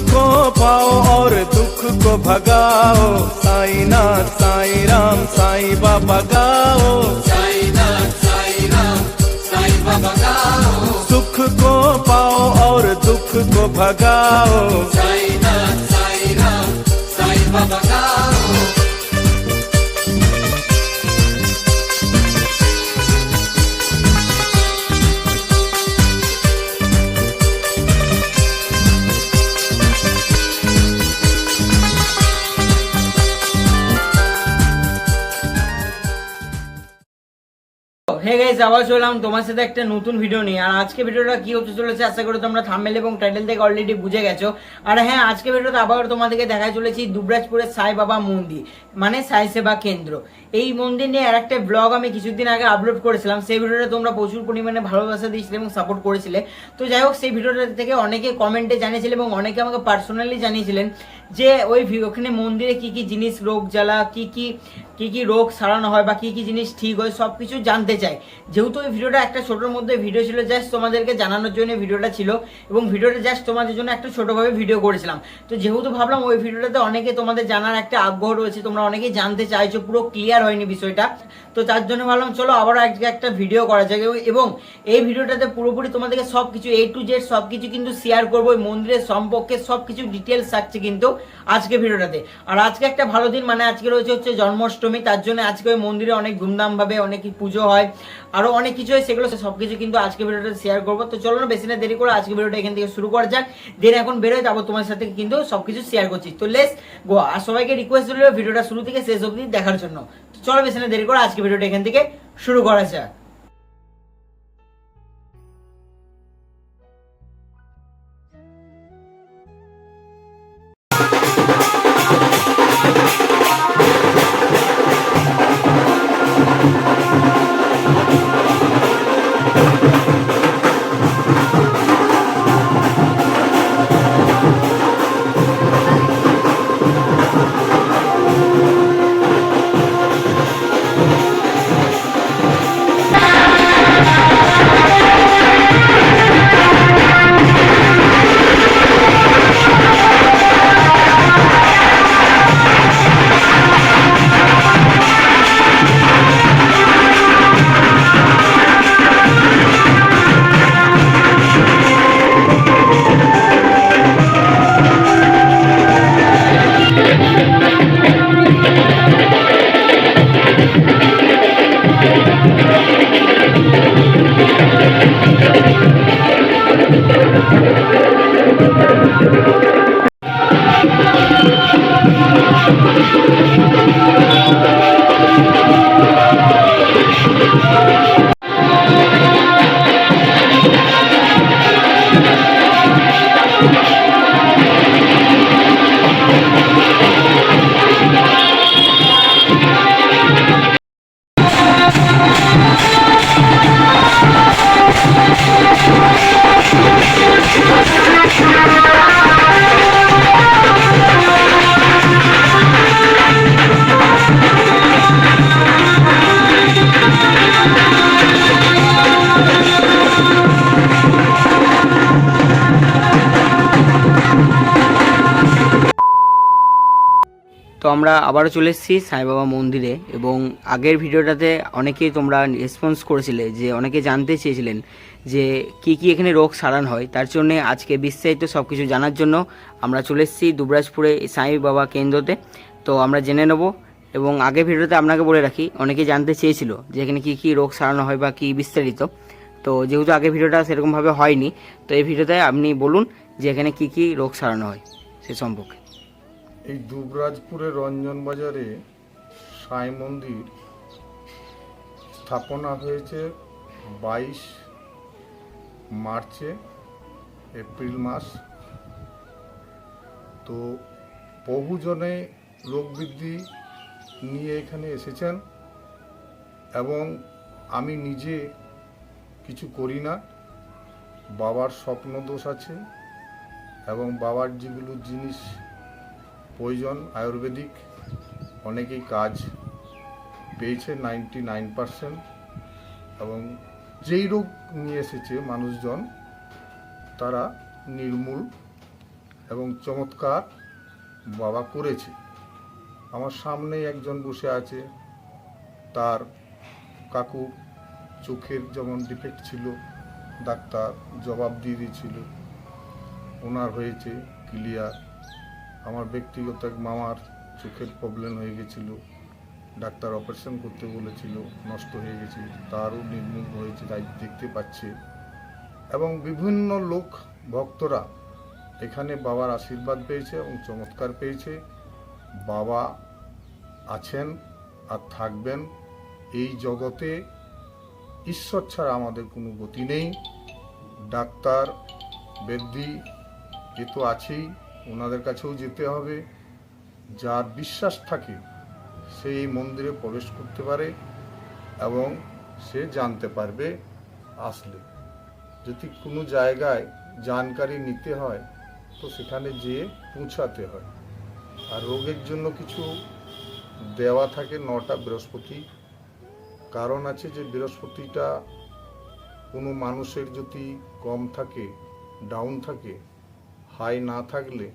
को पाओ और दुख को भगाओ। साई नाथ साई राम साई बाबा गाओ। साई नाथ साई राम साई बाबा गाओ। सुख को पाओ और दुख को भगाओ। साई नाथ साई राम साई बाबा गाओ। হে চললাম তোমার সাথে একটা নতুন ভিডিও আর আজকে ভিডিওটা কি হতে চলেছে, আশা করি তোমরা এবং থেকে অলরেডি বুঝে গেছো। আর হ্যাঁ আজকে ভিডিওতে আবার তোমাদেরকে চলেছি দুবরাজপুরের সাই বাবা মন্দির মানে সাই সেবা কেন্দ্র। এই মন্দির নিয়ে আর একটা ব্লগ আমি কিছুদিন আগে আপলোড করেছিলাম। সেই ভিডিওটা তোমরা প্রচুর পরিমাণে ভালোবাসা দিয়েছিলে এবং সাপোর্ট করেছিলে। তো যাই হোক, সেই ভিডিওটা থেকে অনেকে কমেন্টে জানিয়েছিল এবং অনেকে আমাকে পার্সোনালি জানিয়েছিলেন যে ওই ওখানে মন্দিরে কি কি জিনিস রোগ জ্বালা, কি কি কি কি রোগ সারানো হয় বা কি কি জিনিস ঠিক হয় সব কিছু জানতে চাই। যেহেতু ওই ভিডিওটা একটা ছোটোর মধ্যে ভিডিও ছিল জাস্ট তোমাদেরকে জানানোর জন্য ভিডিওটা ছিল এবং ভিডিওটা জাস্ট তোমাদের জন্য একটা ছোটোভাবে ভিডিও করেছিলাম। তো যেহেতু ভাবলাম ওই ভিডিওটাতে অনেকে তোমাদের জানার একটা আগ্রহ রয়েছে, তোমরা অনেকেই জানতে চাইছো, পুরো ক্লিয়ার হয়নি বিষয়টা। তো তার জন্য ভাবলাম, চলো আবারও আজকে একটা ভিডিও করা যাক এবং- এই ভিডিওটাতে পুরোপুরি তোমাদেরকে সব কিছু এ টু জেড সব কিছু কিন্তু শেয়ার করব। ওই মন্দিরের সম্পর্কে সব কিছু ডিটেলস থাকছে কিন্তু আজকে ভিডিওটাতে। আর আজকে একটা ভালো দিন মানে আজকে রয়েছে হচ্ছে জন্মাষ্টমী। তার জন্য আজকে ওই মন্দিরে অনেক ধুমধামভাবে অনেক পুজো হয়। আরও অনেক কিছু হয় সেগুলো সব কিছু কিন্তু আজকে ভিডিওটা শেয়ার করব। তো চলো না, বেশি না, দেরি করে আজকে ভিডিওটা এখান থেকে শুরু করা যাক। দেন এখন বেরোয়, তারপর তোমার সাথে কিন্তু সবকিছু শেয়ার করছি। তো লেস গো আর সবাইকে রিকোয়েস্ট রইল ভিডিওটা শুরু থেকে শেষ অবধি দেখার জন্য। তো চলো, বেশি না, দেরি করে আজকে ভিডিওটা এখান থেকে শুরু করা যাক। তো আমরা আবারও চলে এসেছি সাইবাবা মন্দিরে এবং আগের ভিডিওটাতে অনেকেই তোমরা রেসপন্স করেছিলে যে অনেকে জানতে চেয়েছিলেন যে কি কি এখানে রোগ সারান হয়। তার জন্য আজকে বিস্তারিত সব কিছু জানার জন্য আমরা চলে এসেছি দুবরাজপুরে সাই বাবা কেন্দ্রতে। তো আমরা জেনে নেব এবং আগের ভিডিওতে আপনাকে বলে রাখি, অনেকে জানতে চেয়েছিল যে এখানে কি কি রোগ সারানো হয় বা কি বিস্তারিত। তো যেহেতু আগের ভিডিওটা সেরকমভাবে হয়নি, তো এই ভিডিওতে আপনি বলুন যে এখানে কি কি রোগ সারানো হয় সে সম্পর্কে। এই দুবরাজপুরের রঞ্জন বাজারে সাই মন্দির স্থাপনা হয়েছে বাইশ মার্চে, এপ্রিল মাস। তো বহুজনে রোগ বৃদ্ধি নিয়ে এখানে এসেছেন এবং আমি নিজে কিছু করি না। বাবার স্বপ্ন দোষ আছে এবং বাবার যেগুলো জিনিস প্রয়োজন, আয়ুর্বেদিক, অনেকেই কাজ পেয়েছে নাইনটি নাইন পারসেন্ট এবং যেই রোগ নিয়ে এসেছে মানুষজন, তারা নির্মূল এবং চমৎকার বাবা করেছে। আমার সামনেই একজন বসে আছে, তার কাকু চোখের যেমন ডিফেক্ট ছিল, ডাক্তার জবাব দিয়ে দিয়েছিল, ওনার হয়েছে ক্লিয়ার আমার ব্যক্তিগত এক মামার চোখের প্রবলেম হয়ে গেছিল। ডাক্তার অপারেশন করতে বলেছিল, নষ্ট হয়ে গেছে তারও নির্মূল হয়েছে, তাই দেখতে পাচ্ছে। এবং বিভিন্ন লোক, ভক্তরা এখানে বাবার আশীর্বাদ পেয়েছে এবং চমৎকার পেয়েছে। বাবা আছেন আর থাকবেন। এই জগতে ঈশ্বর ছাড়া আমাদের কোনো গতি নেই। ডাক্তার বেদ্যি এ তো আছেই। ওনাদের কাছেও যেতে হবে। যার বিশ্বাস থাকে, সে এই মন্দিরে প্রবেশ করতে পারে এবং সে জানতে পারবে আসলে। যদি কোনো জায়গায় জানকারি নিতে হয়, তো সেখানে যেয়ে পৌঁছাতে হয়। আর রোগের জন্য কিছু দেওয়া থাকে নটা বৃহস্পতি। কারণ আছে যে বৃহস্পতিটা কোনো মানুষের যদি কম থাকে, ডাউন থাকে হাই না থাকলে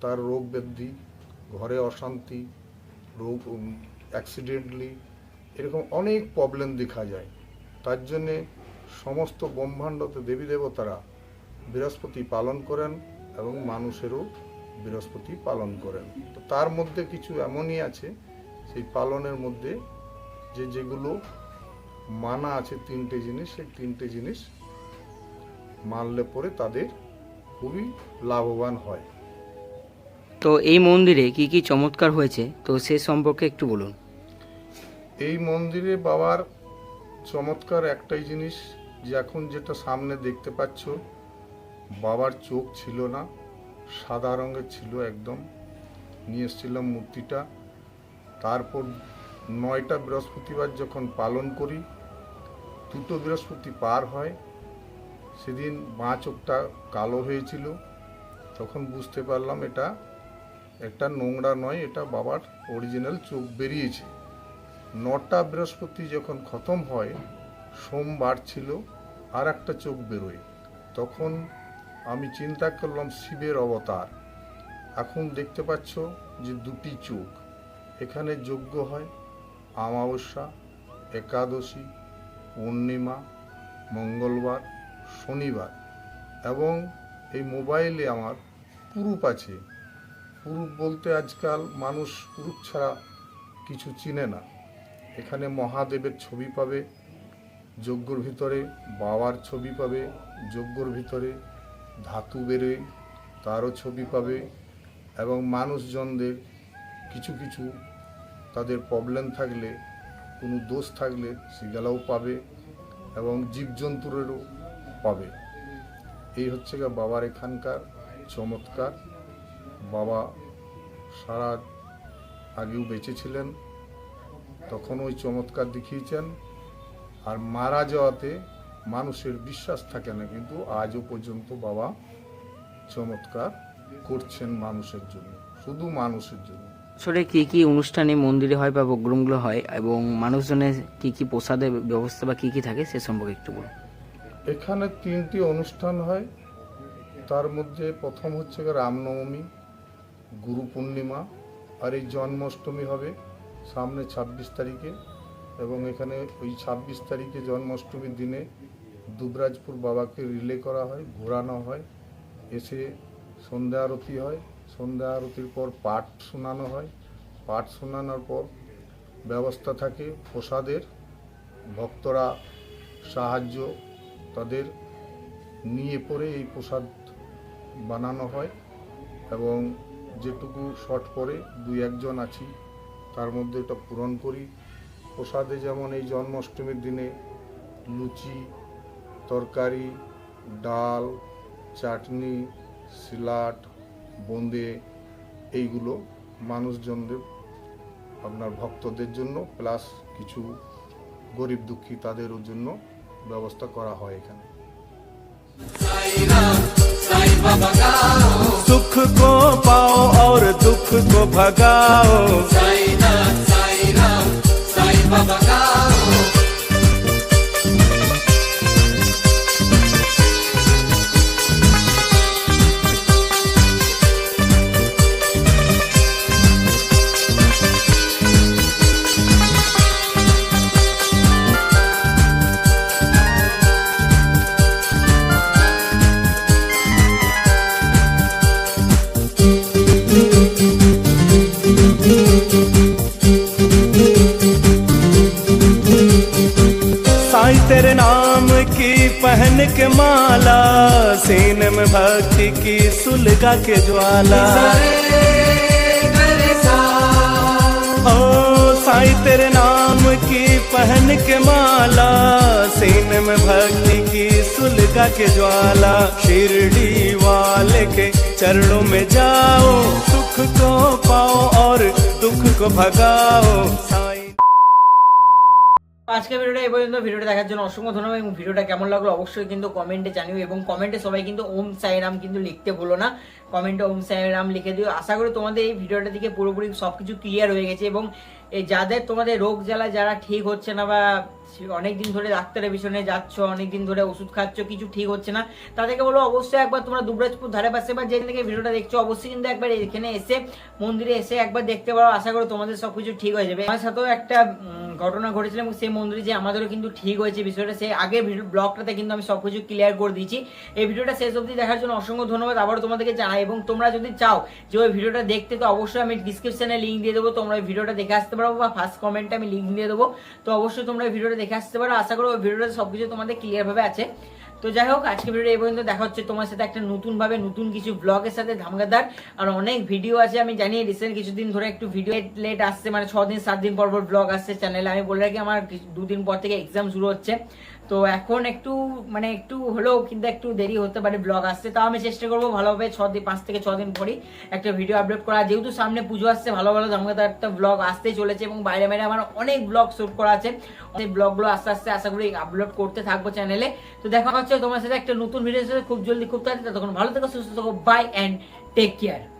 তার রোগ বৃদ্ধি ঘরে অশান্তি, রোগ অ্যাক্সিডেন্টলি এরকম অনেক প্রবলেম দেখা যায়। তার জন্যে সমস্ত ব্রহ্মাণ্ডতে দেবী দেবতারা বৃহস্পতি পালন করেন এবং মানুষেরও বৃহস্পতি পালন করেন। তো তার মধ্যে কিছু এমনই আছে, সেই পালনের মধ্যে যে যেগুলো মানা আছে তিনটে জিনিস, সেই তিনটে জিনিস মানলে পরে তাদের খুবই লাভবান হয়। তো এই মন্দিরে কি কি চমৎকার হয়েছে? তো সে সম্পর্কে একটু বলুন। এই মন্দিরে বাবার চমৎকার একটাই জিনিস যে এখন যেটা সামনে দেখতে পাচ্ছ বাবার চোখ ছিল না সাদা রঙের ছিল একদম। নিয়ে এসেছিলাম মূর্তিটা। তারপর নয়টা বৃহস্পতিবার যখন পালন করি দুটো বৃহস্পতি পার হয় সেদিন বাঁ চোখটা কালো হয়েছিল, তখন বুঝতে পারলাম এটা একটা নোংরা নয়, এটা বাবার অরিজিনাল চোখ বেরিয়েছে। নটা বৃহস্পতি যখন খতম হয়, সোমবার ছিল, আর একটা চোখ বেরোয়। তখন আমি চিন্তা করলাম শিবের অবতার। এখন দেখতে পাচ্ছ যে দুটি চোখ, এখানে যজ্ঞ হয় আমাবস্যা একাদশী, পূর্ণিমা, মঙ্গলবার। শনিবার এবং এই মোবাইলে আমার পুরুপ আছে। পুরুপ বলতে আজকাল মানুষ পুরুপ ছাড়া কিছু চিনে না। এখানে মহাদেবের ছবি পাবে, যজ্ঞর ভিতরে বাবার ছবি পাবে, যজ্ঞর ভিতরে ধাতু বেরোয়, তারও ছবি পাবে এবং মানুষজনদের কিছু কিছু তাদের প্রবলেম থাকলে, কোনো দোষ থাকলে সেগুলোও পাবে এবং জীবজন্তুরেরও পাবে। এই হচ্ছে গিয়ে বাবার এখানকার চমৎকার। বাবা সারা আগেও বেঁচে ছিলেন তখন ওই চমৎকার দেখিয়েছেন। আর মারা যাওয়াতে মানুষের বিশ্বাস থাকে না, কিন্তু আজও পর্যন্ত বাবা চমৎকার করছেন মানুষের জন্য, শুধু মানুষের জন্য। আসলে কি কি অনুষ্ঠানে মন্দিরে হয় বা প্রোগ্রামগুলো হয় এবং মানুষজনের কি কি প্রসাদের ব্যবস্থা বা কি কি থাকে সে সম্পর্কে একটু বলুন। এখানে তিনটি অনুষ্ঠান হয়। তার মধ্যে প্রথম হচ্ছে রামনবমী, গুরু পূর্ণিমা আর এই জন্মাষ্টমী হবে সামনে ছাব্বিশ তারিখে এবং এখানে ওই ছাব্বিশ তারিখে জন্মাষ্টমীর দিনে দুবরাজপুর বাবাকে রিলে করা হয়, ঘোরানো হয়, এসে সন্ধ্যা আরতি হয়। সন্ধ্যা আরতির পর পাঠ শোনানো হয়। পাঠ শোনানোর পর ব্যবস্থা থাকে প্রসাদের, ভক্তরা সাহায্য তাদের নিয়ে পরে এই প্রসাদ বানানো হয় এবং যেটুকু শর্ট পরে দুই একজন আছি, তার মধ্যে এটা পূরণ করি। প্রসাদে যেমন এই জন্মাষ্টমীর দিনে লুচি, তরকারি, ডাল, চাটনি সিলাট বোঁদে, এইগুলো মানুষজনদের, আপনার ভক্তদের জন্য, প্লাস কিছু গরিব দুঃখী তাদেরও জন্য ব্যবস্থা করা হয় এখানে। সুখ কো পাও আর দুঃখ কো ভগাও। সাই সাই সাই বাবা को भगाओ सीने में भक्ति की सुलगा के ज्वाला। साईं तेरे नाम की पहन के माला, सीने में भक्ति की सुलगा के ज्वाला। शिरडी वाले के चरणों में जाओ, सुख को पाओ और दुख को भगाओ। আজকে ভিডিওটা এই পর্যন্ত। ভিডিওটা দেখার জন্য অসংখ্য ধন্যবাদ এবং ভিডিওটা কেমন লাগল অবশ্যই কিন্তু কমেন্টে জানিও এবং কমেন্টে সবাই কিন্তু ওম সাইরাম কিন্তু লিখতে ভুলো না। কমেন্টে ওম সাইরাম লিখে দিও। আশা করি তোমাদের এই ভিডিওটা দিকে পুরোপুরি সব কিছু ক্লিয়ার হয়ে গেছে এবং এই যাদের তোমাদের রোগ জ্বালা যারা ঠিক হচ্ছে না বা অনেক দিন ধরে ডাক্তারের পিছনে যাচ্ছ অনেক দিন ধরে ওষুধ খাচ্ছ, কিছু ঠিক হচ্ছে না, তাদেরকে বলো অবশ্যই একবার তোমরা দুবরাজপুর ধারে পাশে বা যেখান থেকে ভিডিওটা দেখছ, অবশ্যই কিন্তু একবার এখানে এসে, মন্দিরে এসে একবার দেখতে পারো। আশা করি তোমাদের সব কিছু ঠিক হয়ে যাবে। আমার সাথেও একটা ঘটনা ঘটেছিল এবং সেই মন্দিরে যে আমাদেরও কিন্তু ঠিক হয়েছে বিষয়টা, সেই আগে ভিডিও ব্লগটাতে কিন্তু আমি সব কিছু ক্লিয়ার করে দিয়েছি। এই ভিডিওটা শেষ অবধি দেখার জন্য অসংখ্য ধন্যবাদ। আবারও তোমাদেরকে জানাই, এবং তোমরা যদি চাও যে ওই ভিডিওটা দেখতে, তো অবশ্যই আমি ডিসক্রিপশনে লিঙ্ক দিয়ে দেবো। তোমরা ওই ভিডিওটা দেখে আসতে বা ফার্স্ট কমেন্টে আমি লিঙ্ক দিয়ে দেবো। তো অবশ্যই তোমরা ভিডিওটা দেখে আসতে পারো। আশা করো ভিডিওটা সবকিছু তোমাদের ক্লিয়ারভাবে আছে। তো যাই হোক আজকে ভিডিও এই পর্যন্ত। দেখা হচ্ছে তোমার সাথে একটা নতুন ভাবে নতুন কিছু ব্লগের সাথে ধামগাদার আর অনেক ভিডিও আছে, আমি জানি রিসেন্ট কিছুদিন ধরে একটু ভিডিও লেট আসছে মানে ছ দিন, সাত দিন পর পর ব্লগ আসছে চ্যানেলে আমি বলে রাখি, আমার দুদিন পর থেকে এক্সাম শুরু হচ্ছে। তো এখন একটু মানে একটু হলেও কিন্তু একটু দেরি হতে পারে ব্লগ আসতে। তাও আমি চেষ্টা করব ভালোভাবে ছ দিন, পাঁচ থেকে ছ দিন পরই একটা ভিডিও আপলোড করা। যেহেতু সামনে পুজো আসছে, ভালো ভালো ধামগাদার একটা ব্লগ আসতেই চলেছে এবং বাইরে বাইরে আমার অনেক ব্লগ শুট করা আছে। অনেক ব্লগগুলো আস্তে আস্তে আশা করি আপলোড করতে থাকব চ্যানেলে তো দেখা হচ্ছে তোমার সাথে একটা নতুন ভিডিও খুব জলদি, খুব তাড়াতাড়ি তখন ভালো থেকো, সুস্থ থাকো বাই অ্যান্ড টেক কেয়ার